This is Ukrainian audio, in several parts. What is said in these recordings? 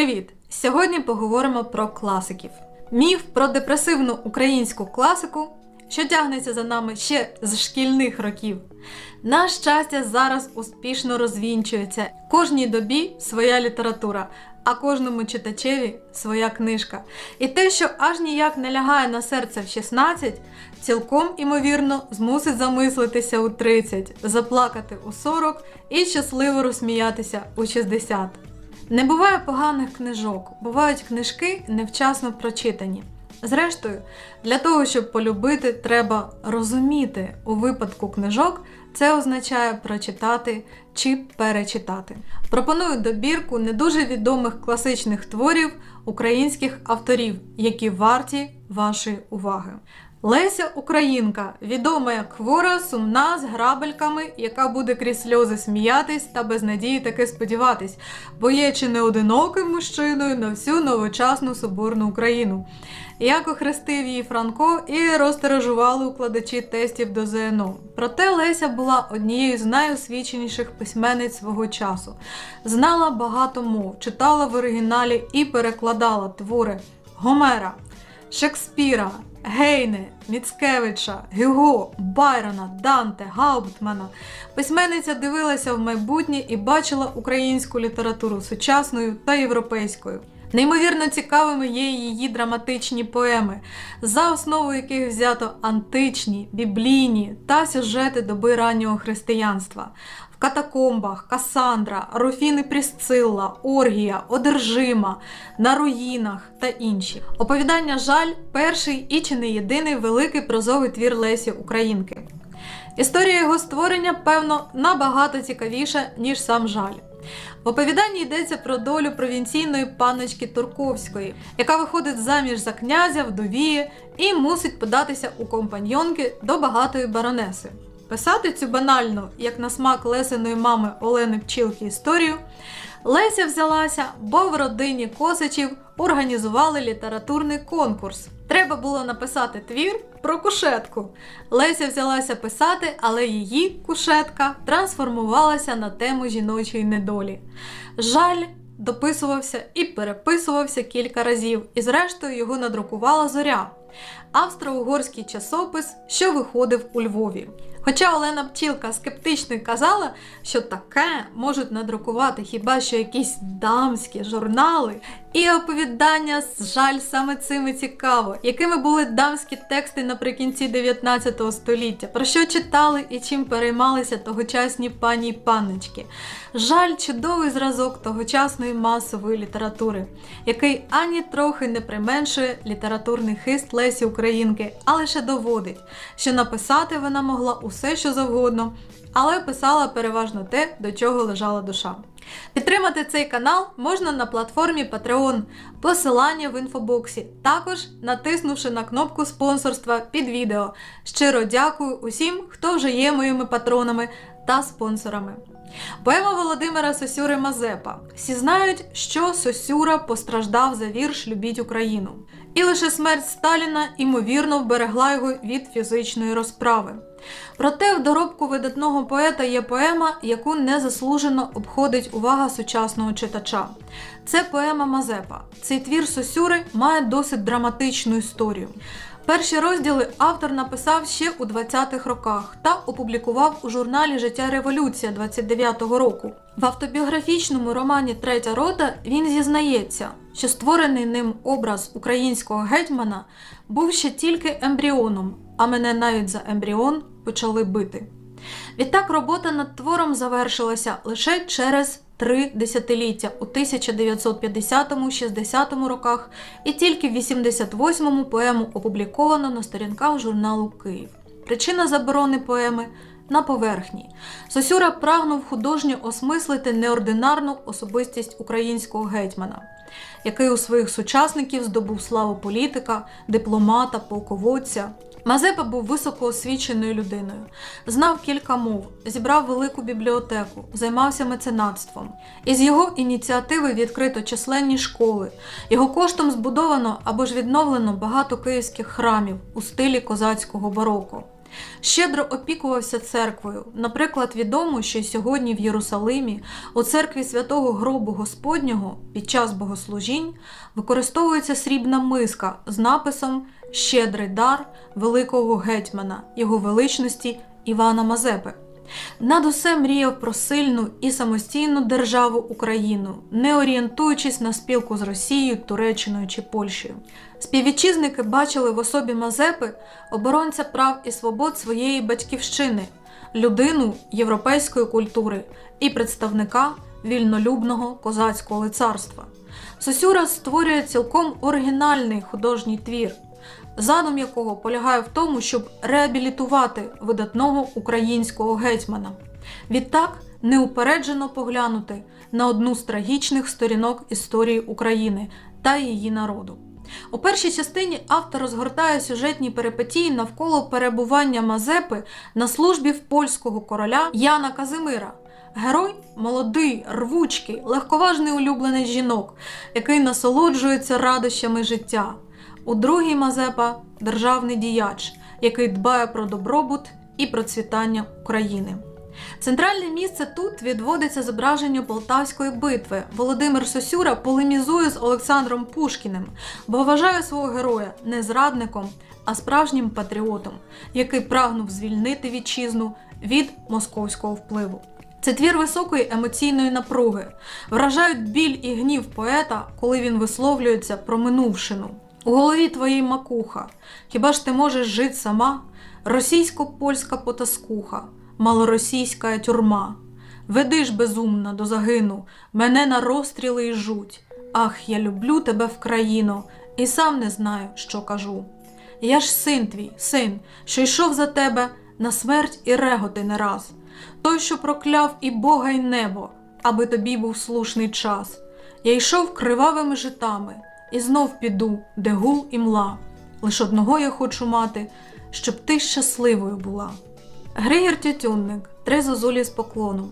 Привіт! Сьогодні поговоримо про класиків. Міф про депресивну українську класику, що тягнеться за нами ще з шкільних років. На щастя, зараз успішно розвінчується. Кожній добі своя література, а кожному читачеві своя книжка. І те, що аж ніяк не лягає на серце в 16, цілком імовірно змусить замислитися у 30, заплакати у 40 і щасливо розсміятися у 60. Не буває поганих книжок, бувають книжки невчасно прочитані. Зрештою, для того, щоб полюбити, треба розуміти у випадку книжок, це означає прочитати чи перечитати. Пропоную добірку не дуже відомих класичних творів українських авторів, які варті вашої уваги. Леся Українка, відома хвора, сумна, з грабельками, яка буде крізь сльози сміятись та без надії таки сподіватись, бо є чи не одиноким мужчиною на всю новочасну соборну Україну. Як охрестив її Франко і розтиражували укладачі тестів до ЗНО. Проте Леся була однією з найосвіченіших письменниць свого часу. Знала багато мов, читала в оригіналі і перекладала твори Гомера, Шекспіра, Гейне, Міцкевича, Гюго, Байрона, Данте, Гаутмана. Письменниця дивилася в майбутнє і бачила українську літературу сучасною та європейською. Неймовірно цікавими є її драматичні поеми, за основу яких взято античні, біблійні та сюжети доби раннього християнства. В катакомбах, Касандра, Руфіни Прісцилла, Оргія, Одержима, на руїнах та інші. Оповідання Жаль перший і чи не єдиний великий прозовий твір Лесі Українки. Історія його створення, певно, набагато цікавіша, ніж сам жаль. В оповіданні йдеться про долю провінційної панночки Турковської, яка виходить заміж за князя, вдовіє і мусить податися у компаньйонки до багатої баронеси. Писати цю банальну, як на смак Лесиної мами Олени Пчілки історію, Леся взялася, бо в родині Косичів організували літературний конкурс. Треба було написати твір про кушетку. Леся взялася писати, але її кушетка трансформувалася на тему жіночої недолі. Жаль, дописувався і переписувався кілька разів, і зрештою його надрукувала зоря. Австро-угорський часопис, що виходив у Львові. Хоча Олена Пчілка скептично казала, що таке можуть надрукувати хіба що якісь дамські журнали, і оповідання жаль саме цим і цікаво, якими були дамські тексти наприкінці 19 століття, про що читали і чим переймалися тогочасні пані й панночки. Жаль, чудовий зразок тогочасної масової літератури, який ані трохи не применшує літературний хист Лесі Українки, а лише доводить, що написати вона могла усе, що завгодно, але писала переважно те, до чого лежала душа. Підтримати цей канал можна на платформі Patreon, посилання в інфобоксі, також натиснувши на кнопку спонсорства під відео. Щиро дякую усім, хто вже є моїми патронами та спонсорами. Поема Володимира Сосюри Мазепа. Всі знають, що Сосюра постраждав за вірш Любіть Україну. І лише смерть Сталіна ймовірно вберегла його від фізичної розправи. Проте в доробку видатного поета є поема, яку незаслужено обходить увага сучасного читача. Це поема Мазепа. Цей твір Сосюри має досить драматичну історію. Перші розділи автор написав ще у 20-х роках та опублікував у журналі Життя Революція 29-го року. В автобіографічному романі Третя рота він зізнається, що створений ним образ українського гетьмана був ще тільки ембріоном, а мене навіть за ембріон почали бити. Відтак робота над твором завершилася лише через три десятиліття у 1950-60 роках, і тільки в 88-му поему опубліковано на сторінках журналу Київ. Причина заборони поеми на поверхні. Сосюра прагнув художньо осмислити неординарну особистість українського гетьмана, який у своїх сучасників здобув славу політика, дипломата, полководця. Мазепа був високоосвіченою людиною, знав кілька мов, зібрав велику бібліотеку, займався меценатством. Із його ініціативи відкрито численні школи. Його коштом збудовано або ж відновлено багато київських храмів у стилі козацького бароко. Щедро опікувався церквою. Наприклад, відомо, що сьогодні в Єрусалимі у церкві святого гробу Господнього під час богослужінь використовується срібна миска з написом Щедрий дар великого гетьмана, його величності Івана Мазепи. Над усе мріяв про сильну і самостійну державу Україну, не орієнтуючись на спілку з Росією, Туреччиною чи Польщею. Співвітчизники бачили в особі Мазепи оборонця прав і свобод своєї батьківщини, людину європейської культури і представника вільнолюбного козацького лицарства. Сосюра створює цілком оригінальний художній твір, задум якого полягає в тому, щоб реабілітувати видатного українського гетьмана. Відтак неупереджено поглянути на одну з трагічних сторінок історії України та її народу. У першій частині автор розгортає сюжетні перипетії навколо перебування Мазепи на службі в польського короля Яна Казимира. Герой молодий, рвучкий, легковажний улюблений жінок, який насолоджується радощами життя. У другій Мазепа державний діяч, який дбає про добробут і процвітання України. Центральне місце тут відводиться зображенню Полтавської битви. Володимир Сосюра полемізує з Олександром Пушкіним, бо вважає свого героя не зрадником, а справжнім патріотом, який прагнув звільнити вітчизну від московського впливу. Це твір високої емоційної напруги, вражають біль і гнів поета, коли він висловлюється про минувшину. У голові твоїй макуха, хіба ж ти можеш жити сама? Російсько-польська потаскуха, малоросійська тюрма. Веди ж безумна до загину, мене на розстріли й жуть. Ах, я люблю тебе в країну, і сам не знаю, що кажу. Я ж син твій, син, що йшов за тебе на смерть і реготи не раз, той, що прокляв і Бога, й небо, аби тобі був слушний час. Я йшов кривавими житами, і знов піду, де гул і мла. Лиш одного я хочу мати, щоб ти щасливою була. Григір Тютюнник, три зозулі з поклоном.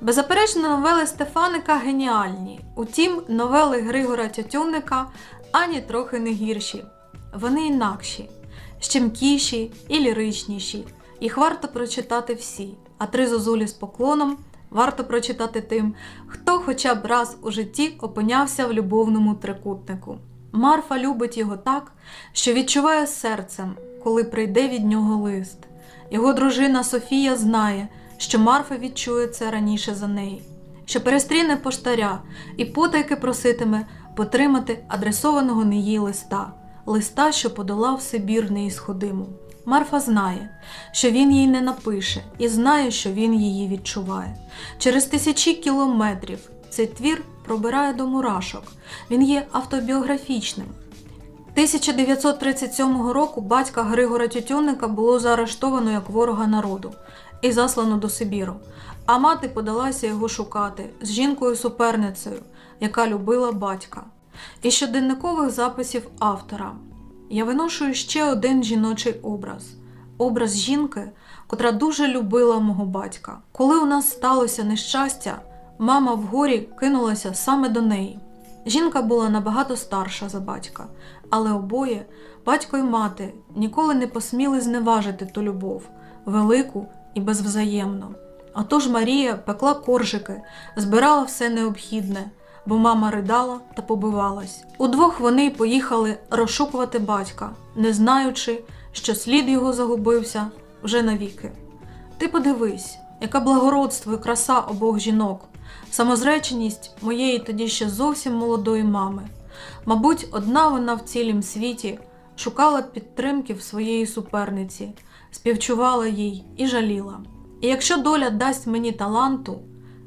Беззаперечно, новели Стефаника геніальні. Утім, новели Григора Тютюнника ані трохи не гірші. Вони інакші, щемкіші і ліричніші. Їх варто прочитати всі, а три зозулі з поклоном варто прочитати тим, хто хоча б раз у житті опинявся в любовному трикутнику. Марфа любить його так, що відчуває серцем, коли прийде від нього лист. Його дружина Софія знає, що Марфа відчує це раніше за неї, що перестріне поштаря і потайки проситиме потримати адресованого не їй листа, листа, що подолав Сибір неісходиму. Марфа знає, що він їй не напише, і знає, що він її відчуває. Через тисячі кілометрів цей твір пробирає до мурашок. Він є автобіографічним. 1937 року батька Григора Тютюнника було заарештовано як ворога народу і заслано до Сибіру, а мати подалася його шукати з жінкою-суперницею, яка любила батька. І щоденникових записів автора. Я виношую ще один жіночий образ образ жінки, котра дуже любила мого батька. Коли у нас сталося нещастя, мама вгорі кинулася саме до неї. Жінка була набагато старша за батька, але обоє, батько й мати, ніколи не посміли зневажити ту любов, велику і безвзаємну. Отож Марія пекла коржики, збирала все необхідне, бо мама ридала та побивалась. Удвох вони поїхали розшукувати батька, не знаючи, що слід його загубився вже навіки. Ти подивись, яка благородство і краса обох жінок, самозреченість моєї тоді ще зовсім молодої мами. Мабуть, одна вона в цілім світі шукала підтримки в своєї суперниці, співчувала їй і жаліла. І якщо доля дасть мені таланту,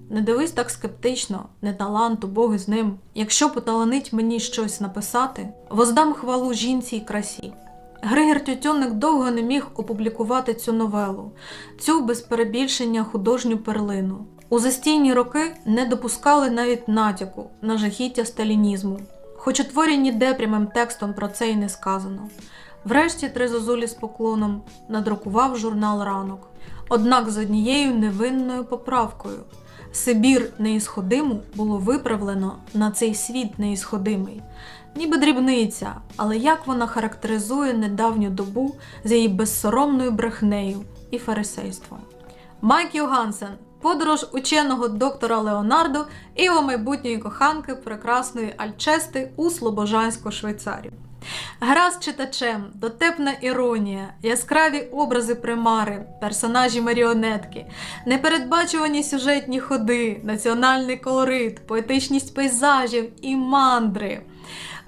не дивись так скептично, не таланту, Бог з ним. Якщо поталанить мені щось написати, воздам хвалу жінці й красі. Григір Тютюнник довго не міг опублікувати цю новелу, цю без перебільшення художню перлину. У застійні роки не допускали навіть натяку на жахіття сталінізму, хоч у творі ніде прямим текстом про це й не сказано. Врешті три зозулі з поклоном надрукував журнал ранок, однак з однією невинною поправкою. Сибір неісходиму було виправлено на цей світ неісходимий. Ніби дрібниця, але як вона характеризує недавню добу з її безсоромною брехнею і фарисейством. Майк Йогансен, подорож ученого доктора Леонардо і його майбутньої коханки прекрасної Альчести у Слобожанську Швейцарію. Гра з читачем, дотепна іронія, яскраві образи примари, персонажі маріонетки, непередбачувані сюжетні ходи, національний колорит, поетичність пейзажів і мандри.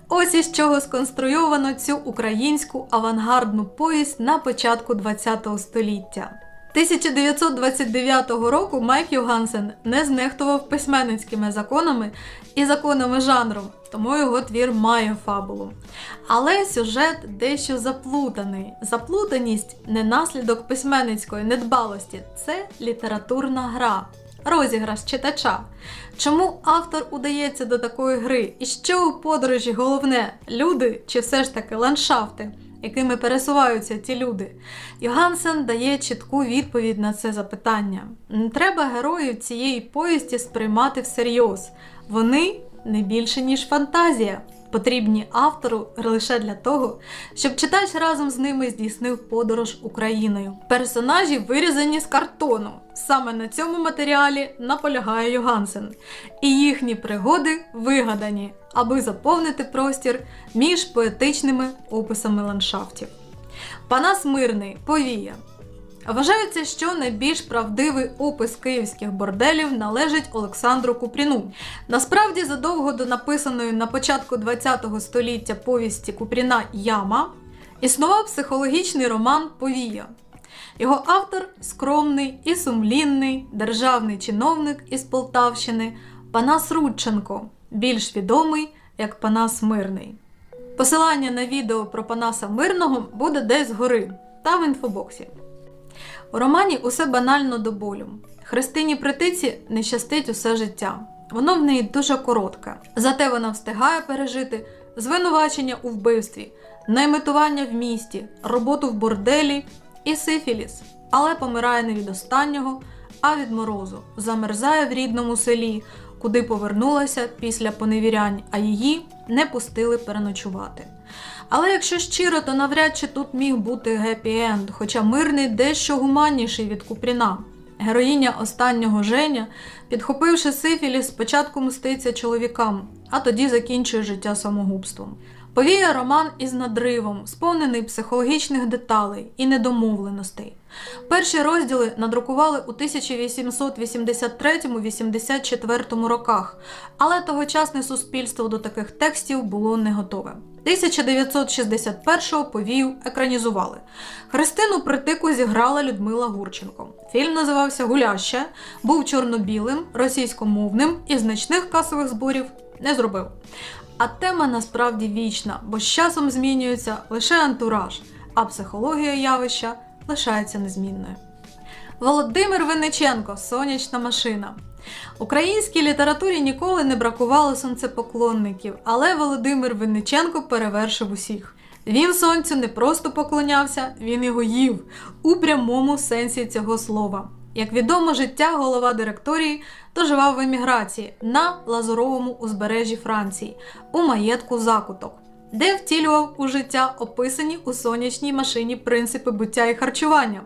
Ось із чого сконструйовано цю українську авангардну повість на початку ХХ століття. 1929 року Майк Йогансен не знехтував письменницькими законами і законами жанру, тому його твір має фабулу. Але сюжет дещо заплутаний. Заплутаність не наслідок письменницької недбалості, це літературна гра. Розіграш читача. Чому автор удається до такої гри? І що у подорожі головне люди чи все ж таки ландшафти, якими пересуваються ті люди? Йогансен дає чітку відповідь на це запитання. Не треба героїв цієї повісті сприймати всерйоз. Вони не більше, ніж фантазія, потрібні автору лише для того, щоб читач разом з ними здійснив подорож Україною. Персонажі вирізані з картону. Саме на цьому матеріалі наполягає Йогансен. І їхні пригоди вигадані, аби заповнити простір між поетичними описами ландшафтів. Панас Мирний Повія. Вважається, що найбільш правдивий опис київських борделів належить Олександру Купріну. Насправді, задовго до написаної на початку ХХ століття повісті Купріна Яма існував психологічний роман Повія. Його автор скромний і сумлінний державний чиновник із Полтавщини Панас Рудченко, більш відомий як Панас Мирний. Посилання на відео про Панаса Мирного буде десь згори та в інфобоксі. У романі усе банально до болю. Христині Притиці не щастить усе життя. Воно в неї дуже коротке. Зате вона встигає пережити звинувачення у вбивстві, найметування в місті, роботу в борделі і сифіліс, але помирає не від останнього, а від морозу. Замерзає в рідному селі, куди повернулася після поневірянь, а її не пустили переночувати. Але якщо щиро, то навряд чи тут міг бути гепі-енд, хоча мирний дещо гуманніший від Купріна. Героїня останнього Женя, підхопивши сифіліс, спочатку мститься чоловікам, а тоді закінчує життя самогубством. Повіє роман із надривом, сповнений психологічних деталей і недомовленостей. Перші розділи надрукували у 1883-84 роках, але тогочасне суспільство до таких текстів було не готове. 1961-го повію екранізували. Христину Притику зіграла Людмила Гурченко. Фільм називався Гуляще, був чорно-білим, російськомовним і значних касових зборів не зробив. А тема насправді вічна, бо з часом змінюється лише антураж, а психологія явища лишається незмінною. Володимир Винниченко Сонячна машина. Українській літературі ніколи не бракувало сонцепоклонників, але Володимир Винниченко перевершив усіх. Він сонцю не просто поклонявся, він його їв у прямому сенсі цього слова. Як відомо, життя голова директорії доживав в еміграції на лазуровому узбережжі Франції у маєтку закуток, де втілював у життя описані у сонячній машині принципи буття і харчування.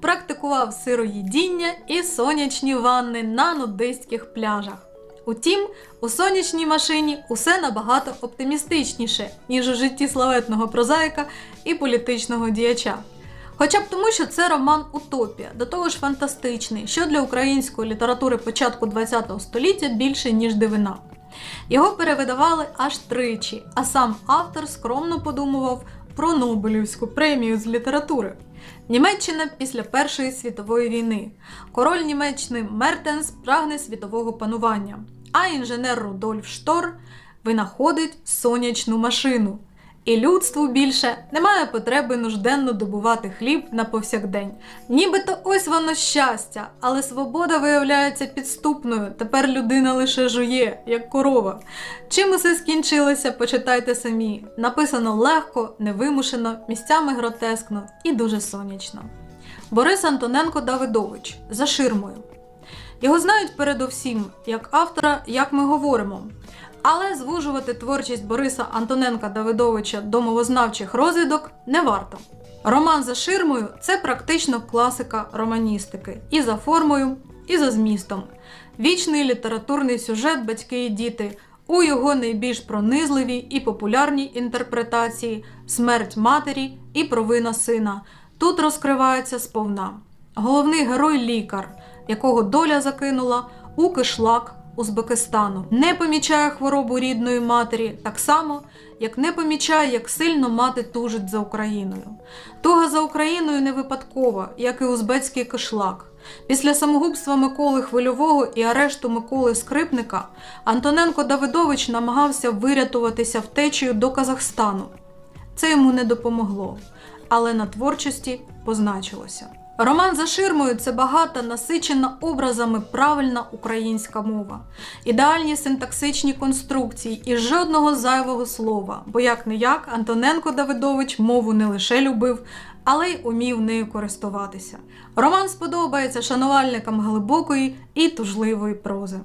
Практикував сироїдіння і сонячні ванни на нудистських пляжах. Утім, у сонячній машині усе набагато оптимістичніше, ніж у житті славетного прозаїка і політичного діяча. Хоча б тому, що це роман Утопія, до того ж фантастичний, що для української літератури початку ХХ століття більше, ніж дивина. Його перевидавали аж тричі, а сам автор скромно подумував про Нобелівську премію з літератури. Німеччина після Першої світової війни. Король Німеччини Мертенс прагне світового панування, а інженер Рудольф Штор винаходить сонячну машину. І людству більше немає потреби нужденно добувати хліб на повсякдень. Нібито ось воно щастя, але свобода виявляється підступною. Тепер людина лише жує, як корова. Чим усе скінчилося, почитайте самі. Написано легко, невимушено, місцями гротескно і дуже сонячно. Борис Антоненко Давидович за ширмою. Його знають передовсім як автора, як ми говоримо. Але звужувати творчість Бориса Антоненка Давидовича до мовознавчих розвідок не варто. Роман за ширмою це практично класика романістики і за формою, і за змістом. Вічний літературний сюжет Батьки і діти у його найбільш пронизливій і популярній інтерпретації Смерть матері і провина сина. Тут розкривається сповна. Головний герой лікар, якого доля закинула у кишлак Узбекистану, не помічає хворобу рідної матері, так само, як не помічає, як сильно мати тужить за Україною. Туга за Україною не випадкова, як і узбецький кишлак. Після самогубства Миколи Хвильового і арешту Миколи Скрипника Антоненко Давидович намагався вирятуватися втечею до Казахстану. Це йому не допомогло, але на творчості позначилося. Роман за ширмою це багата, насичена образами правильна українська мова, ідеальні синтаксичні конструкції і жодного зайвого слова, бо як не як Антоненко Давидович мову не лише любив, але й умів нею користуватися. Роман сподобається шанувальникам глибокої і тужливої прози.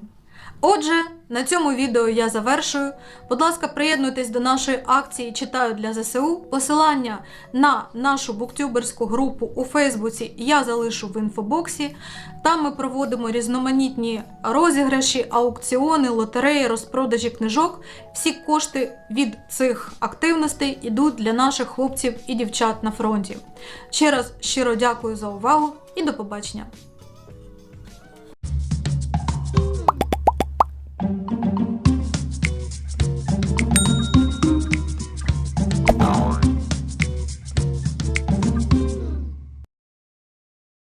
Отже, на цьому відео я завершую. Будь ласка, приєднуйтесь до нашої акції Читаю для ЗСУ. Посилання на нашу буктюберську групу у Фейсбуці я залишу в інфобоксі. Там ми проводимо різноманітні розіграші, аукціони, лотереї, розпродажі книжок. Всі кошти від цих активностей йдуть для наших хлопців і дівчат на фронті. Ще раз щиро дякую за увагу і до побачення!